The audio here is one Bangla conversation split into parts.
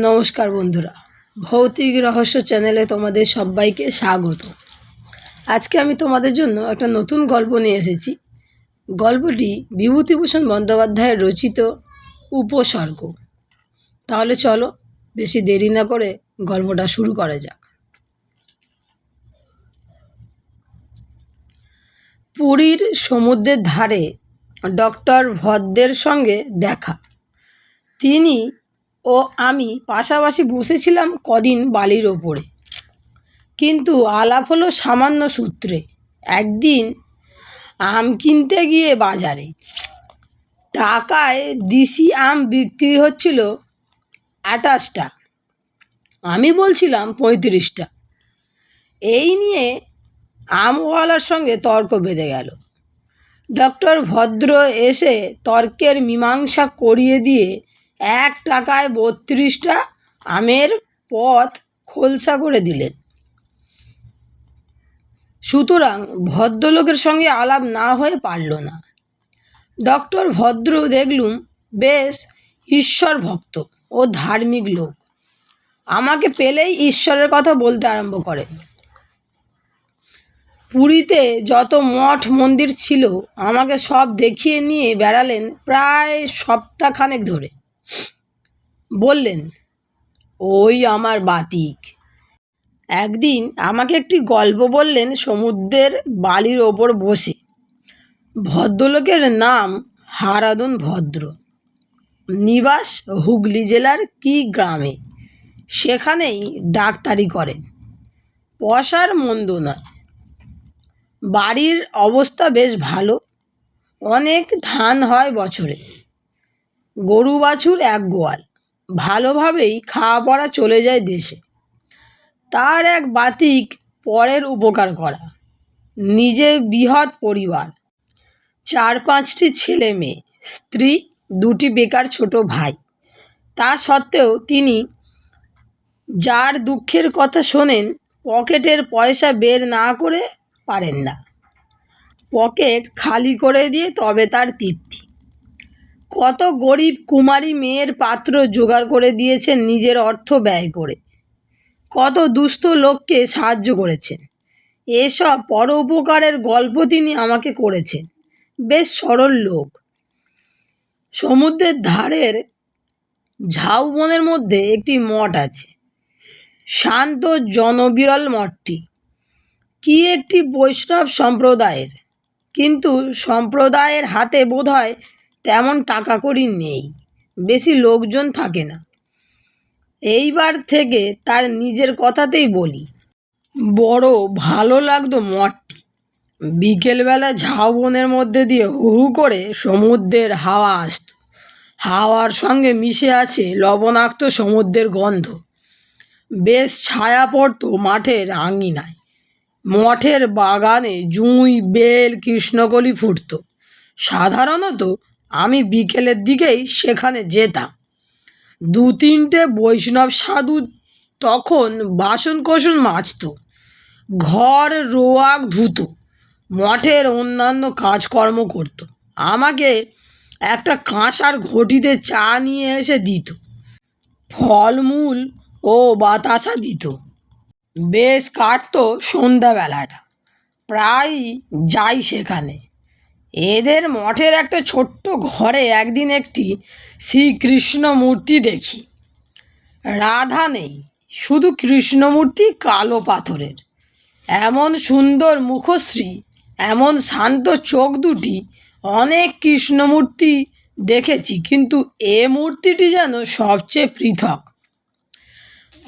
নমস্কার বন্ধুরা। ভৌতিক রহস্য চ্যানেলে তোমাদের সবাইকে স্বাগত। আজকে আমি তোমাদের জন্য একটা নতুন গল্প নিয়ে এসেছি। গল্পটি বিভূতিভূষণ বন্দ্যোপাধ্যায়ের রচিত উপসর্গ। তাহলে চলো বেশি দেরি না করে গল্পটা শুরু করা যাক। পুরীর সমুদ্রের ধারে ডক্টর ভদ্রের সঙ্গে দেখা। তিনি ও আমি পাশাপাশি বসেছিলাম কদিন বালির ওপরে। কিন্তু আলাপ হলো সামান্য সূত্রে। একদিন আম কিনতে গিয়ে বাজারে টাকায় দিশি আম বিক্রি হচ্ছিল আঠাশটা। আমি বলছিলাম পঁয়ত্রিশটা। এই নিয়ে আমওয়ালার সঙ্গে তর্ক বেঁধে গেল। ডক্টর ভদ্র এসে তর্কের মীমাংসা করিয়ে দিয়ে এক টাকায় বত্রিশটা আমের পথ খোলসা করে দিলেন। সুতরাং ভদ্রলোকের সঙ্গে আলাপ না হয়ে পারল না। ডক্টর ভদ্র দেখলুম, বেশ ঈশ্বর ভক্ত ও ধার্মিক লোক। আমাকে পেলেই ঈশ্বরের কথা বলতে আরম্ভ করেন পুরীতে যত মঠ মন্দির ছিল, আমাকে সব দেখিয়ে নিয়ে বেড়ালেন প্রায় সপ্তাহখানেক ধরে। বললেন, ওই আমার বাতিক। একদিন আমাকে একটি গল্প বললেন সমুদ্রের বালির ওপর বসে। ভদ্রলোকের নাম হারাদুন ভদ্র। নিবাস হুগলি জেলার কি গ্রামে? সেখানেই ডাক্তারি করেন। পয়সার মন্দ নয়। বাড়ির অবস্থা বেশ ভালো। অনেক ধান হয় বছরে। গরু বাছুর এক গোয়াল। ভালোভাবেই খাওয়া পড়া চলে যায় দেশে। তার এক বাতিক পরের উপকার করা। নিজে বৃহৎ পরিবার। চার পাঁচটি ছেলে মেয়ে, স্ত্রী, দুটি বেকার ছোট ভাই। তা সত্ত্বেও তিনি যার দুঃখের কথা শোনেন, পকেটের পয়সা বের না করে পারেন না। পকেট খালি করে দিয়ে তবে তার তৃপ্তি। কত গরিব কুমারী মেয়ের পাত্র জোগাড় করে দিয়েছেন নিজের অর্থ ব্যয় করে। কত দুস্থ লোককে সাহায্য করেছেন। এসব পরোপকারের গল্প তিনি আমাকে করেছেন। বেশ সরল লোক। সমুদ্রের ধারের ঝাউবনের মধ্যে একটি মঠ আছে। শান্ত জনবিরল মঠটি। কি একটি বৈষ্ণব সম্প্রদায়ের। কিন্তু সম্প্রদায়ের হাতে বোধহয় তেমন টাকা কড়ি নেই। বেশি লোকজন থাকে না। এইবার থেকে তার নিজের কথাতেই বলি। বড় ভালো লাগতো মঠটি। বিকেলবেলা ঝাউবনের মধ্যে দিয়ে হু হু করে সমুদ্রের হাওয়া আসতো। হাওয়ার সঙ্গে মিশে আছে লবণাক্ত সমুদ্রের গন্ধ। বেশ ছায়া পড়তো মাঠের আঙিনায়। মঠের বাগানে জুঁই, বেল, কৃষ্ণকলি ফুটতো। সাধারণত আমি বিকেলের দিকেই সেখানে যেতাম। দু তিনটে বৈষ্ণব সাধু তখন বাসন কোসন ঘর, রোয়াক ধুত, মঠের অন্যান্য কাজকর্ম করত। আমাকে একটা কাঁসার ঘটিতে চা নিয়ে এসে দিত। ফলমূল ও বাতাসা দিত। বেশ কাটতো সন্ধ্যাবেলাটা। প্রায়ই যাই সেখানে। এদের মঠের একটা ছোট্ট ঘরে একদিন একটি শ্রীকৃষ্ণ মূর্তি দেখি। রাধা নেই, শুধু কৃষ্ণমূর্তি কালো পাথরের। এমন সুন্দর মুখশ্রী, এমন শান্ত চোখ দুটি, অনেক কৃষ্ণমূর্তি দেখেছি, কিন্তু এ মূর্তিটি যেন সবচেয়ে পৃথক।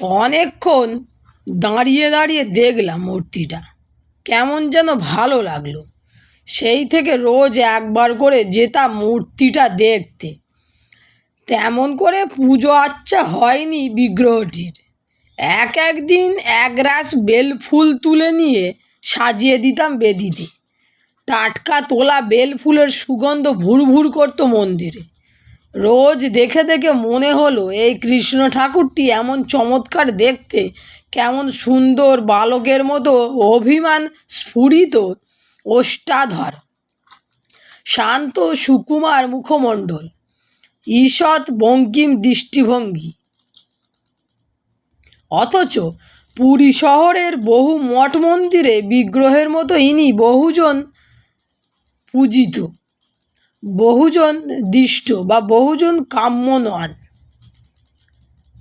অনেকক্ষণ দাঁড়িয়ে দাঁড়িয়ে দেখলাম মূর্তিটা। কেমন যেন ভালো লাগল। সেই থেকে রোজ একবার করে যেতাম মূর্তিটা দেখতে। তেমন করে পুজো আচ্চা হয়নি বিগ্রহটির। এক একদিন এক রাস বেল ফুল তুলে নিয়ে সাজিয়ে দিতাম বেদিতে। টাটকা তোলা বেল ফুলের সুগন্ধ ভুর ভুর করতো মন্দিরে। রোজ দেখে দেখে মনে হলো এই কৃষ্ণ ঠাকুরটি এমন চমৎকার দেখতে, কেমন সুন্দর বালকের মতো অভিমান স্ফুরিত ওষ্ঠাধর। শান্ত সুকুমার মুখমণ্ডল, ঈষৎ বঙ্কিম দৃষ্টিভঙ্গি। অথচ পুরী শহরের বহু মঠ মন্দিরে বিগ্রহের মতো ইনি বহুজন পূজিত, বহুজন দিষ্ট বা বহুজন কাম্য নন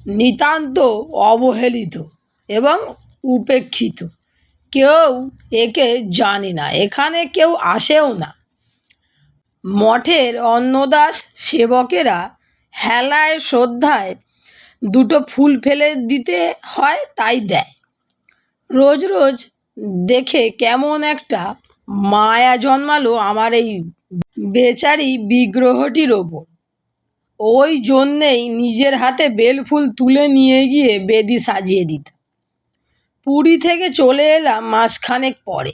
নিতান্ত অবহেলিত এবং উপেক্ষিত। কেউ একে জানে না, এখানে কেউ আসেও না। মঠের অন্নদাস সেবকেরা হেলায় শ্রদ্ধায় দুটো ফুল ফেলে দিতে হয়, তাই দেয়। রোজ রোজ দেখে কেমন একটা মায়া জন্মালো আমার এই বেচারি বিগ্রহটির ওপর। ওই জন্যেই নিজের হাতে বেলফুল তুলে নিয়ে গিয়ে বেদি সাজিয়ে দিতাম। পুরী থেকে চলে এলাম মাসখানেক পরে।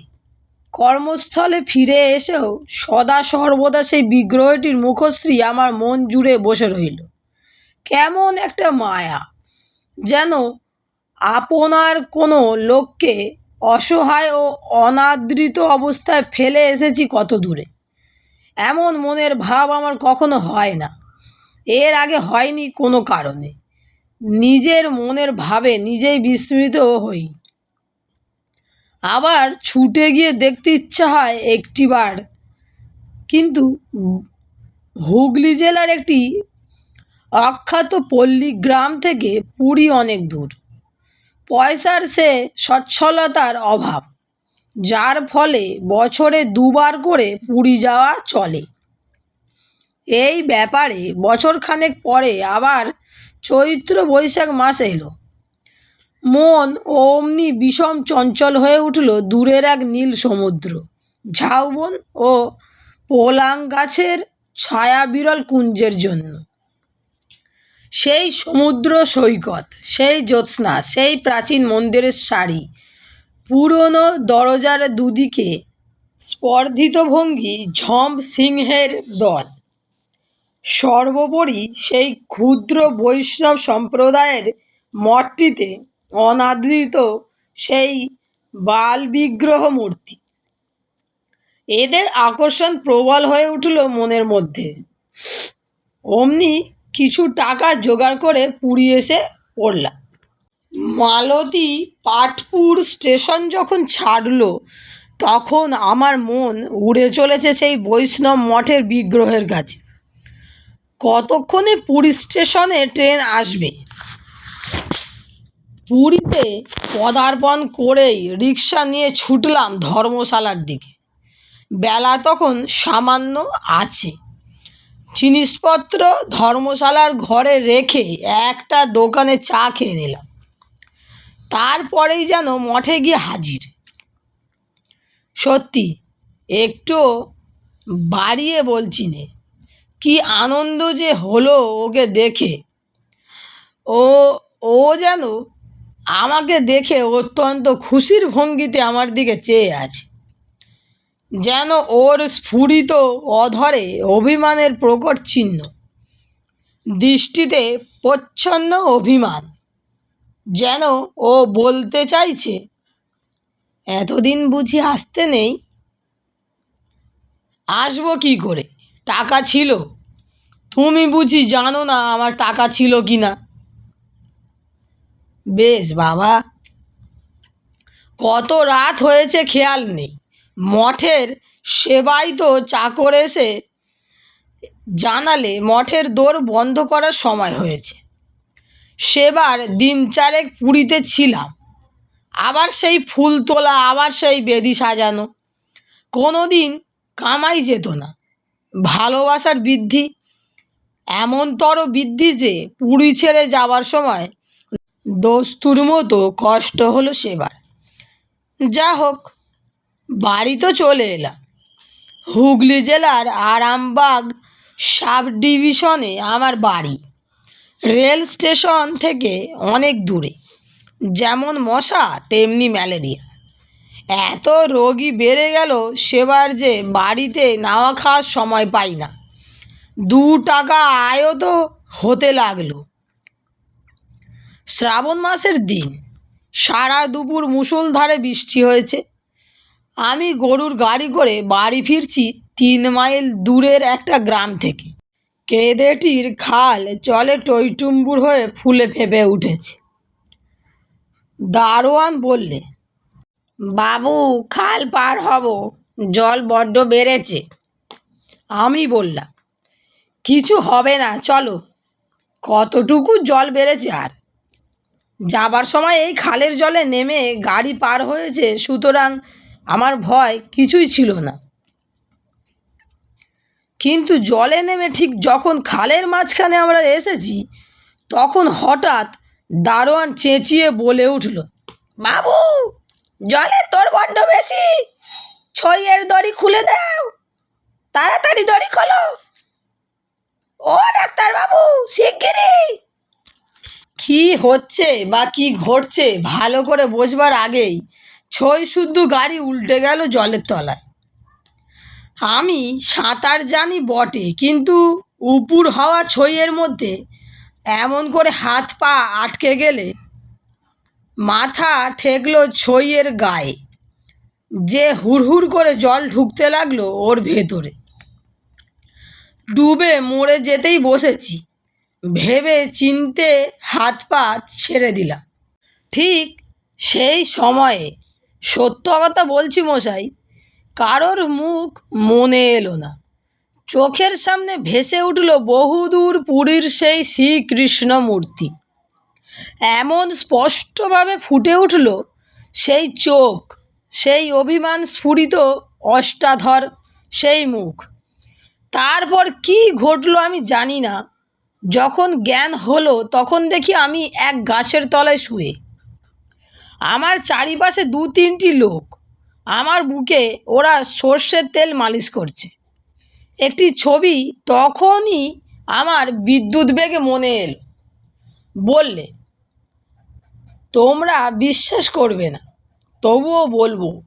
কর্মস্থলে ফিরে এসেও সদা সর্বদা সেই বিগ্রহটির মুখশ্রী আমার মন জুড়ে বসে রইল। কেমন একটা মায়া, যেন আপনার কোনো লোককে অসহায় ও অনাদৃত অবস্থায় ফেলে এসেছি কত দূরে। এমন মনের ভাব আমার কখনো হয় না। এর আগে হয়নি কোনো কারণে। নিজের মনের ভাবে নিজেই বিস্মৃত হই। আবার ছুটে গিয়ে দেখতে ইচ্ছা হয় একটিবার। কিন্তু হুগলি জেলার একটি অখ্যাত পল্লী গ্রাম থেকে পুরী অনেক দূর। পয়সার সে সচ্ছলতার অভাব, যার ফলে বছরে দুবার করে পুরী যাওয়া চলে। এই ব্যাপারে বছরখানেক পরে আবার চৈত্র বৈশাখ মাস এলো। মন অমনি বিষম চঞ্চল হয়ে উঠল দূরের এক নীল সমুদ্র। ঝাউবন ও পোলাং গাছের ছায়া বিরল কুঞ্জের জন্য। সেই সমুদ্র সৈকত, সেই জ্যোৎস্না, সেই প্রাচীন মন্দিরের শাড়ি পুরনো দরজার দুদিকে স্পর্ধিত ভঙ্গি ঝম্প সিংহের দল। সর্বোপরি সেই ক্ষুদ্র বৈষ্ণব সম্প্রদায়ের মঠটিতে অনাদৃত সেই বাল বিগ্রহ মূর্তি এদের আকর্ষণ প্রবল হয়ে উঠল মনের মধ্যে। অমনি কিছু টাকা জোগাড় করে পুরী এসে পড়লাম। মালতী পাটপুর স্টেশন যখন ছাড়লো, তখন আমার মন উড়ে চলেছে সেই বৈষ্ণব মঠের বিগ্রহের কাছে। কতক্ষণে পুরী স্টেশনে ট্রেন আসবে? পুরীতে পদার্পণ করেই রিক্সা নিয়ে ছুটলাম ধর্মশালার দিকে। বেলা তখন সামান্য আছে। জিনিসপত্র ধর্মশালার ঘরে রেখে একটা দোকানে চা খেয়ে নিলাম। তারপরেই যেন মঠে গিয়ে হাজির। সত্যি, একটু বাড়িয়ে বলছি নে, কি আনন্দ যে হলো ওকে দেখে। ও ও যেন আমাকে দেখে অত্যন্ত খুশির ভঙ্গিতে আমার দিকে চেয়ে আছে। যেন ওর স্ফুরিত অধরে অভিমানের প্রকট চিহ্ন। দৃষ্টিতে প্রচ্ছন্ন অভিমান। যেন ও বলতে চাইছে, এতদিন বুঝি আসতে নেই। আসব কী করে? টাকা ছিল। তুমি বুঝি জানো না আমার টাকা ছিল কি না বেশ বাবা। কত রাত হয়েছে খেয়াল নেই। মঠের সেবাই তো চাকর এসে জানালে মঠের দোর বন্ধ করার সময় হয়েছে। সেবার দিন চারেক পুরীতে ছিলাম। আবার সেই ফুল তোলা, আবার সেই বেদি সাজানো। কোনো দিন কামাই যেত না। ভালোবাসার বৃদ্ধি, এমনতর বৃদ্ধি যে পুরী ছেড়ে যাবার সময় দস্তুর মতো কষ্ট হলো সেবার। যা হোক বাড়ি তো চলে এলাম। হুগলি জেলার আরামবাগ সাব ডিভিশনে আমার বাড়ি। রেল স্টেশন থেকে অনেক দূরে। যেমন মশা, তেমনি ম্যালেরিয়া। এত রোগী বেড়ে গেল সেবার যে বাড়িতে নাওয়া খাওয়ার সময় পাই না। দু টাকা আয়ও তো হতে লাগল। শ্রাবণ মাসের দিন। সারা দুপুর মুষলধারে বৃষ্টি হয়েছে। আমি গরুর গাড়ি করে বাড়ি ফিরছি তিন মাইল দূরের একটা গ্রাম থেকে। কেদেটির খাল চলে টইটুম্বুর হয়ে ফুলে ফেপে উঠেছে। দারোয়ান বললে, বাবু, খাল পার হব, জল বড্ড বেড়েছে। আমি বললাম, কিছু হবে না, চলো। কতটুকু জল বেড়েছে আর? যাবার সময় এই খালের জলে নেমে গাড়ি পার হয়েছে, সুতরাং আমার ভয় কিছুই ছিল না। কিন্তু জলে নেমে ঠিক যখন খালের মাঝখানে আমরা এসেছি, তখন হঠাৎ দারোয়ান চেঁচিয়ে বলে উঠল, বাবু, জলে তোর বড্ড বেশি। ছইয়ের দড়ি খুলে দাও, তাড়াতাড়ি দড়ি খোলো। ও ডাক্তার বাবু শিগগিরই। কি হচ্ছে বা কি ঘটছে ভালো করে বোঝবার আগেই ছই শুদ্ধ গাড়ি উল্টে গেল জলের তলায়। আমি সাঁতার জানি বটে, কিন্তু উপুর হওয়া ছইয়ের মধ্যে এমন করে হাত পা আটকে গেলে মাথা ঠেকলো ছইয়ের গায়ে। যে হুড়হুড় করে জল ঢুকতে লাগল ওর ভেতরে। ডুবে মরে যেতেই বসেছি। ভেবে চিনতে হাত পা ছেড়ে দিলাম। ঠিক সেই সময়ে, সত্য কথা বলছি মশাই, কারোর মুখ মনে এলো না। চোখের সামনে ভেসে উঠল বহুদূর পুরীর সেই শ্রীকৃষ্ণ মূর্তি এমন স্পষ্টভাবে ফুটে উঠল সেই চোখ, সেই অভিমান স্ফুরিত অষ্টাধর, সেই মুখ। তারপর কি ঘটলো আমি জানি না। যখন জ্ঞান হলো, তখন দেখি আমি এক গাছের তলায় শুয়ে। আমার চারিপাশে দু তিনটি লোক। আমার বুকে ওরা সর্ষের তেল মালিশ করছে। একটি ছবি তখনই আমার বিদ্যুৎ বেগে মনে এলো। বললে, তোমরা বিশ্বাস করবে না, তবুও বলব,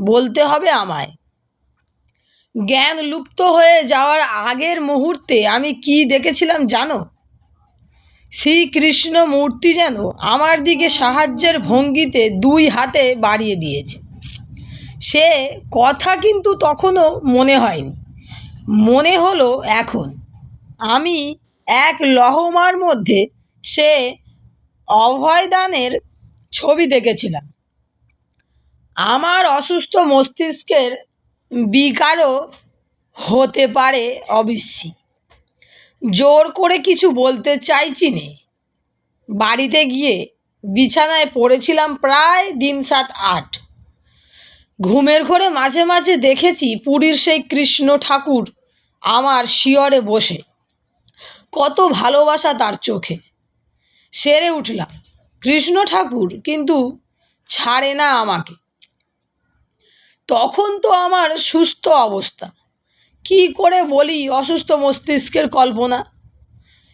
বলতে হবে আমায়। জ্ঞান লুপ্ত হয়ে যাওয়ার আগের মুহূর্তে আমি কি দেখেছিলাম জানো? শ্রীকৃষ্ণ মূর্তি যেন আমার দিকে সাহায্যের ভঙ্গিতে দুই হাতে বাড়িয়ে দিয়েছে। সে কথা কিন্তু তখনও মনে হয়নি। মনে হলো এখন, আমি এক লহমার মধ্যে সে অভয়দানের ছবি দেখেছিলাম। আমার অসুস্থ মস্তিষ্কের বিকারও হতে পারে অবশ্যই জোর করে কিছু বলতে চাইছি নে। বাড়িতে গিয়ে বিছানায় পড়েছিলাম প্রায় দিন সাত আট। ঘুমের ঘরে মাঝে মাঝে দেখেছি পুরীর সেই কৃষ্ণ ঠাকুর আমার শিয়রে বসে। কত ভালোবাসা তার চোখে। সেরে উঠলাম, কৃষ্ণ ঠাকুর, কিন্তু ছাড়ে না আমাকে। তখন তো আমার সুস্থ অবস্থা। কি করে বলি অসুস্থ মস্তিষ্কের কল্পনা?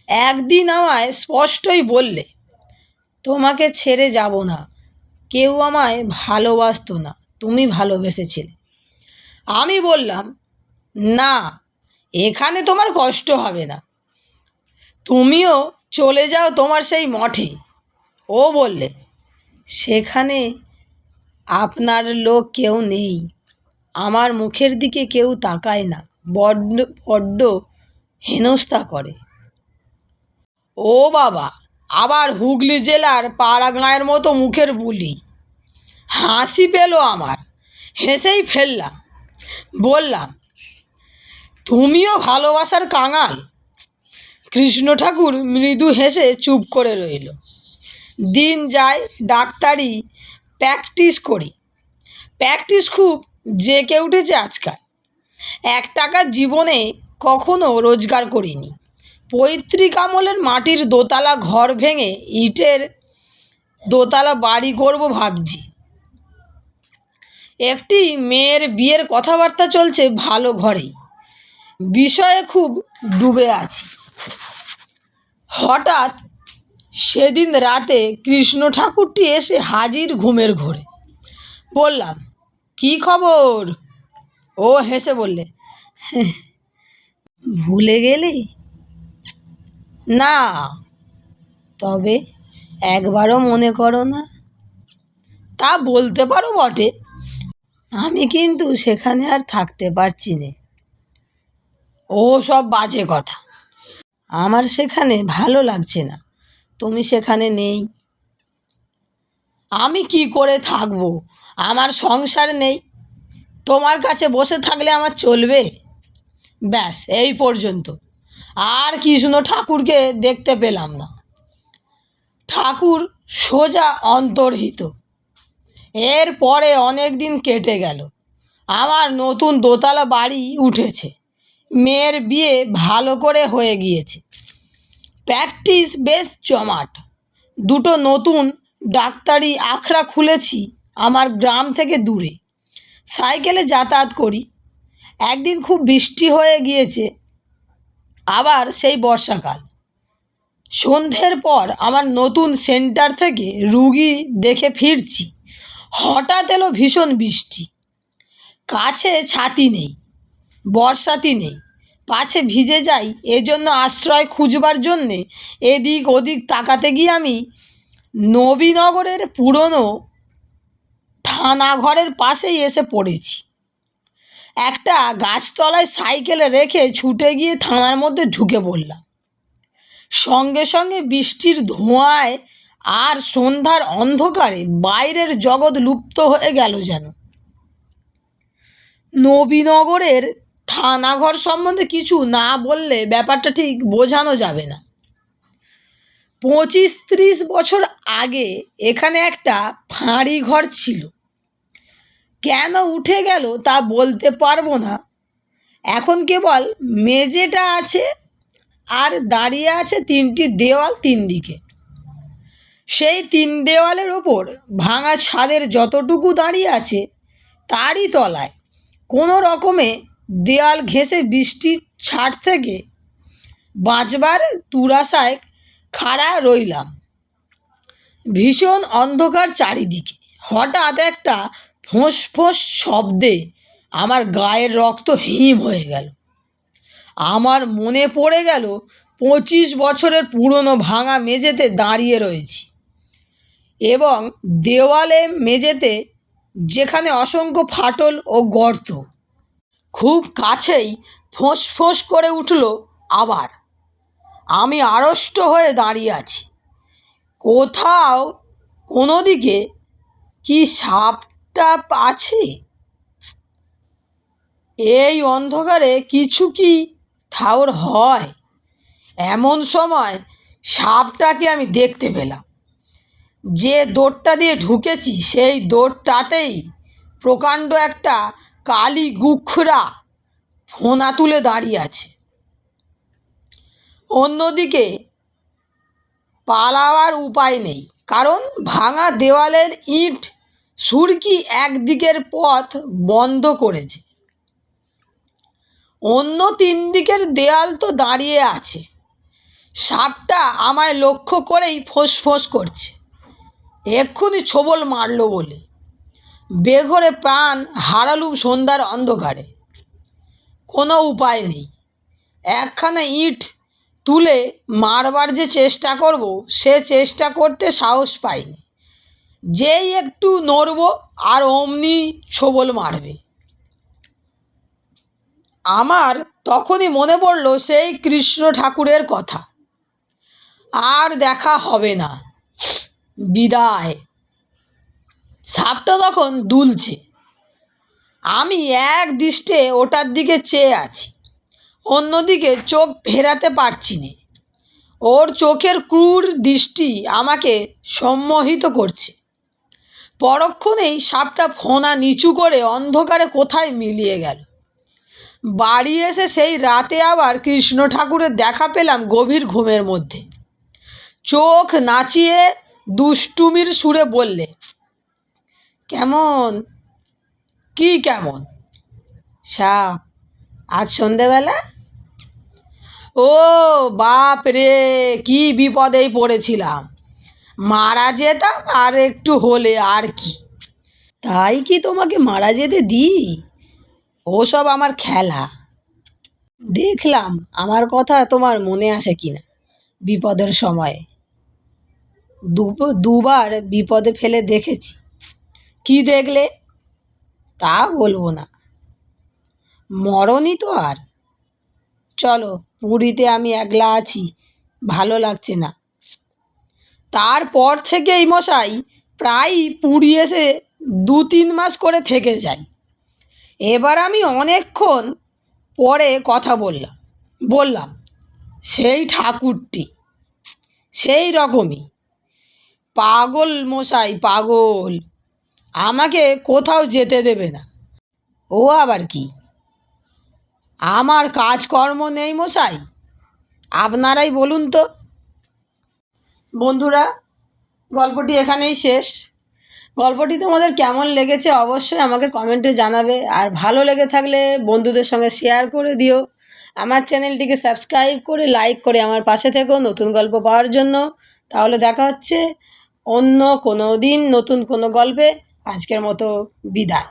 একদিন আমায় স্পষ্টই বললে, তোমাকে ছেড়ে যাব না। কেউ আমায় ভালোবাসতো না। তুমি ভালোবেসেছিলে। আমি বললাম, না, এখানে তোমার কষ্ট হবে না। তুমিও চলে যাও তোমার সেই মঠে। ও বললে, সেখানে আপনার লোক কেউ নেই। আমার মুখের দিকে কেউ তাকায় না, বড্ড বড্ড হেনস্থা করে। ও বাবা, আবার হুগলি জেলার পাড়াগাঁয়ের মতো মুখের বুলি। হাসি পেল আমার, হেসেই ফেললাম। বললাম, তুমিও ভালোবাসার কাঙাল? কৃষ্ণ ঠাকুর মৃদু হেসে চুপ করে রইল। দিন যায়, ডাক্তারি প্র্যাকটিস করি। প্র্যাকটিস খুব জেকে উঠেছে আজকাল। এক টাকা জীবনে কখনো রোজগার করিনি। পৈতৃক আমলের মাটির দোতলা ঘর ভেঙে ইটের দোতলা বাড়ি করব ভাবছি। একটি মেয়ের বিয়ের কথাবার্তা চলছে ভালো ঘরেই। বিষয়ে খুব ডুবে আছি। হঠাৎ সেদিন রাতে কৃষ্ণ ঠাকুরটি এসে হাজির ঘুমের ঘোরে। বললাম, কি খবর? ও হেসে বললে ভুলে গেলে? না, তবে একবারও মনে করো না। তা বলতে পারো বটে। আমি কিন্তু সেখানে আর থাকতে পারছি না। ও সব বাজে কথা। আমার সেখানে ভালো লাগছে না। তুমি সেখানে নেই। আমি কি করে থাকব? আমার সংসার নেই। তোমার কাছে বসে থাকলে আমার চলবে? ব্যাস, এই পর্যন্ত। আর কৃষ্ণ ঠাকুরকে দেখতে পেলাম না। ঠাকুর সোজা অন্তর্হিত। এর পরে অনেক দিন কেটে গেল। আমার নতুন দোতলা বাড়ি উঠেছে। মেয়ের বিয়ে ভালো করে হয়ে গিয়েছে। প্র্যাকটিস বেশ জমাট। দুটো নতুন ডাক্তারি আখড়া খুলেছি আমার গ্রাম থেকে দূরে। সাইকেলে যাতায়াত করি। একদিন খুব বৃষ্টি হয়ে গিয়েছে, আবার সেই বর্ষাকাল। সন্ধ্যের পর আমার নতুন সেন্টার থেকে রুগী দেখে ফিরছি। হঠাৎ এলো ভীষণ বৃষ্টি। কাছে ছাতি নেই, বর্ষাতি নেই। পাছে ভিজে যাই, এজন্য আশ্রয় খুঁজবার জন্যে এদিক ওদিক তাকাতে গিয়ে আমি নবীনগরের পুরনো থানা ঘরের পাশেই এসে পড়েছি। একটা গাছতলায় সাইকেলে রেখে ছুটে গিয়ে থানার মধ্যে ঢুকে পড়লাম। সঙ্গে সঙ্গে বৃষ্টির ধোঁয়ায় আর সন্ধ্যার অন্ধকারে বাইরের জগৎ লুপ্ত হয়ে গেল যেন। নবীনগরের থানাঘর সম্বন্ধে কিছু না বললে ব্যাপারটা ঠিক বোঝানো যাবে না। পঁচিশ ত্রিশ বছর আগে এখানে একটা ফাঁড়ি ঘর ছিল। কেন উঠে গেল তা বলতে পারব না। এখন কেবল মেঝেটা আছে আর দাঁড়িয়ে আছে তিনটি দেওয়াল তিন দিকে। সেই তিন দেওয়ালের ওপর ভাঙা ছাদের যতটুকু দাঁড়িয়ে আছে তারই তলায় কোনো রকমে দেওয়াল ঘেঁষে বৃষ্টির ছাট থেকে বাঁচবার তুরাশায় খাড়া রইলাম। ভীষণ অন্ধকার চারিদিকে। হঠাৎ একটা ফোঁস ফোঁস শব্দে আমার গায়ের রক্ত হিম হয়ে গেল। আমার মনে পড়ে গেল পঁচিশ বছরের পুরনো ভাঙা মেঝেতে দাঁড়িয়ে রয়েছি এবং দেওয়ালে মেঝেতে যেখানে অসংখ্য ফাটল ও গর্ত। খুব কাছেই ফোঁস ফোঁস করে উঠল আবার। আমি আড়ষ্ট হয়ে দাঁড়িয়ে আছি। কোথাও কোনো দিকে কি সাপ টাপ আছে? এই অন্ধকারে কিছু কি ঠাউর হয়? এমন সময় সাপটাকে আমি দেখতে পেলাম। যে দৌড়টা দিয়ে ঢুকেছি, সেই দৌড়টাতেই প্রকাণ্ড একটা কালি গুখরা ফোনা তুলে দাঁড়িয়ে আছে। অন্যদিকে পালাবার উপায় নেই, কারণ ভাঙা দেওয়ালের ইট সুরকি একদিকের পথ বন্ধ করেছে। অন্য তিন দিকের দেয়াল তো দাঁড়িয়ে আছে। সাপটা আমায় লক্ষ্য করেই ফোঁস ফোঁস করছে। এক্ষুনি ছোবল মারলো বলে। বেঘরে প্রাণ হারালুম সন্ধ্যার অন্ধকারে। কোনো উপায় নেই। একখানা ইট তুলে মারবার যে চেষ্টা করব, সে চেষ্টা করতে সাহস পাইনি। যেই একটু নড়ব, আর অমনি ছোবল মারবে। আমার তখনই মনে পড়ল সেই কৃষ্ণ ঠাকুরের কথা। আর দেখা হবে না। বিদায়। সাপটা তখন দুলছে। আমি এক দৃষ্টে ওটার দিকে চেয়ে আছি, অন্যদিকে চোখ ফেরাতে পারছি না। ওর চোখের ক্রূর দৃষ্টি আমাকে সম্মোহিত করছে। পরক্ষণেই সাপটা ফোনা নিচু করে অন্ধকারে কোথায় মিলিয়ে গেল? বাড়ি এসে সেই রাতে আবার কৃষ্ণ ঠাকুরের দেখা পেলাম গভীর ঘুমের মধ্যে। চোখ নাচিয়ে দুষ্টুমির সুরে বললে কেমন? কি কেমন? সাপ আজ সন্ধেবেলা? ও বাপ রে, কি বিপদেই পড়েছিলাম। মারা যেতাম আর একটু হলে আর কি। তাই কি তোমাকে মারা যেতে দিই? ওসব আমার খেলা। দেখলাম আমার কথা তোমার মনে আসে কিনা বিপদের সময়ে। দুবার বিপদে ফেলে দেখেছি। কি দেখলে? তা বলব না। মরণই তো আর। চলো, পুরীতে আমি একলা আছি, ভালো লাগছে না। তারপর থেকেই মশাই প্রায় পুরী এসে দু তিন মাস করে থেকে যাই এবার আমি অনেকক্ষণ পরে কথা বললাম। বললাম, সেই ঠাকুরটি, সেই রকমই। পাগল মশাই, পাগল। আমাকে কোথাও যেতে দেবে না। ও আবার কি? আমার কাজকর্ম নেই মশাই। আপনারাই বলুন তো। বন্ধুরা, গল্পটি এখানেই শেষ। গল্পটি তোমাদের কেমন লেগেছে অবশ্যই আমাকে কমেন্টে জানাবে। আর ভালো লেগে থাকলে বন্ধুদের সঙ্গে শেয়ার করে দিও। আমার চ্যানেলটিকে সাবস্ক্রাইব করে লাইক করে আমার পাশে থেকো নতুন গল্প পাওয়ার জন্য। তাহলে দেখা হচ্ছে অন্য কোনো দিন নতুন কোনো গল্পে। আজকের মতো বিদায়।